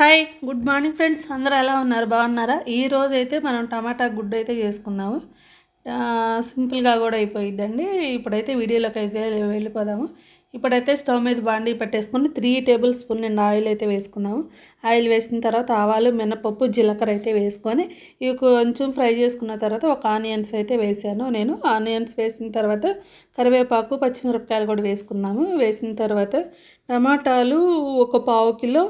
Hi good morning friends అందరూ ఎలా ఉన్నారు? బాగున్నారా? ఈ రోజు అయితే మనం టమాటా గుడ్డు అయితే చేసుకుందాము. సింపుల్గా కూడా అయిపోయిద్దండి. ఇప్పుడైతే వీడియోలోకి అయితే వెళ్ళిపోదాము. ఇప్పుడైతే స్టవ్ మీద బాండీ పెట్టేసుకుని త్రీ టేబుల్ స్పూన్ నిండా ఆయిల్ అయితే వేసుకున్నాము ఆయిల్ వేసిన తర్వాత ఆవాలు మినపప్పు జీలకర్ర అయితే వేసుకొని ఇవి కొంచెం ఫ్రై చేసుకున్న తర్వాత ఒక ఆనియన్స్ అయితే వేసాను నేను. ఆనియన్స్ వేసిన తర్వాత కరివేపాకు పచ్చిమిరపకాయలు కూడా వేసుకున్నాము వేసిన తర్వాత టమాటాలు ఒక పావు కిలో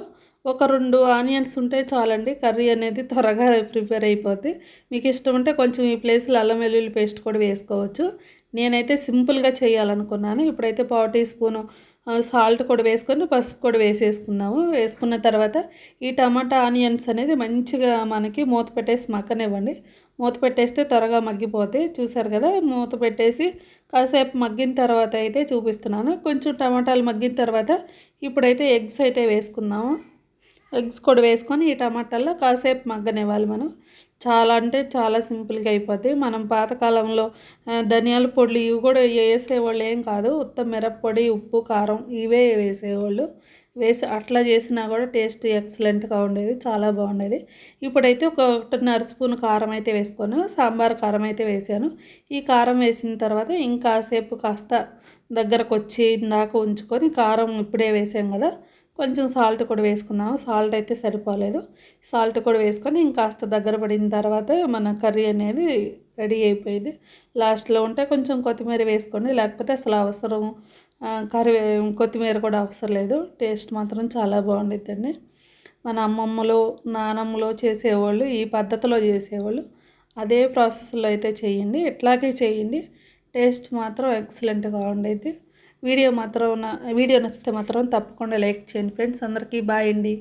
ఒక రెండు ఆనియన్స్ ఉంటే చాలండి. కర్రీ అనేది త్వరగా ప్రిపేర్ అయిపోద్ది. మీకు ఇష్టం ఉంటే కొంచెం ఈ ప్లేస్లో అల్లం వెల్లుల్లి పేస్ట్ కూడా వేసుకోవచ్చు. నేనైతే సింపుల్గా చేయాలనుకున్నాను. ఇప్పుడైతే పావు టీ స్పూను సాల్ట్ కూడా వేసుకొని పసుపు కూడా వేసేసుకుందాము. వేసుకున్న తర్వాత ఈ టమాటా ఆనియన్స్ అనేది మంచిగా మనకి మూత పెట్టేసి మగ్గనివ్వండి. మూత పెట్టేస్తే త్వరగా మగ్గిపోతాయి చూసారు కదా మూత పెట్టేసి కాసేపు మగ్గిన తర్వాత అయితే చూపిస్తున్నాను. కొంచెం టమాటాలు మగ్గిన తర్వాత ఇప్పుడైతే ఎగ్స్ అయితే వేసుకుందాము. ఎగ్స్ కూడా వేసుకొని ఈ టమాటాల్లో కాసేపు మగ్గనివ్వాలి మనం. చాలా అంటే చాలా సింపుల్గా అయిపోద్ది. మనం పాతకాలంలో ధనియాల పొడులు ఇవి కూడా వేసేవాళ్ళు ఏం కాదు. ఉత్త మిరప్పొడి ఉప్పు కారం ఇవే వేసేవాళ్ళు. వేసి అట్లా చేసినా కూడా టేస్ట్ ఎక్సలెంట్గా ఉండేది. చాలా బాగుండేది. ఇప్పుడైతే ఒక ఒకటిన్నర స్పూన్ కారం అయితే వేసుకొని సాంబార్ కారం అయితే వేసాను. ఈ కారం వేసిన తర్వాత ఇంకాసేపు కాస్త దగ్గరకు వచ్చి ఇందాక ఉంచుకొని కారం ఇప్పుడే వేసాం కదా కొంచెం సాల్ట్ కూడా వేసుకున్నాము సాల్ట్ అయితే సరిపోలేదు. సాల్ట్ కూడా వేసుకొని ఇంకాస్త దగ్గర పడిన తర్వాత మన కర్రీ అనేది రెడీ అయిపోయింది. లాస్ట్లో ఉంటే కొంచెం కొత్తిమీర వేసుకోండి. లేకపోతే అసలు అవసరం కర్రీ కొత్తిమీర కూడా అవసరం లేదు. టేస్ట్ మాత్రం చాలా బాగుండిద్దండి. మన అమ్మమ్మలు నానమ్మలు చేసేవాళ్ళు ఈ పద్ధతిలో చేసేవాళ్ళు అదే ప్రాసెస్లో అయితే చేయండి. ఇట్లాగే చేయండి. టేస్ట్ మాత్రం ఎక్సలెంట్గా ఉండేది వీడియో మాత్రం నా వీడియో నచ్చితే మాత్రం తప్పకుండా లైక్ చేయండి ఫ్రెండ్స్. అందరికీ బాయ్ అండి.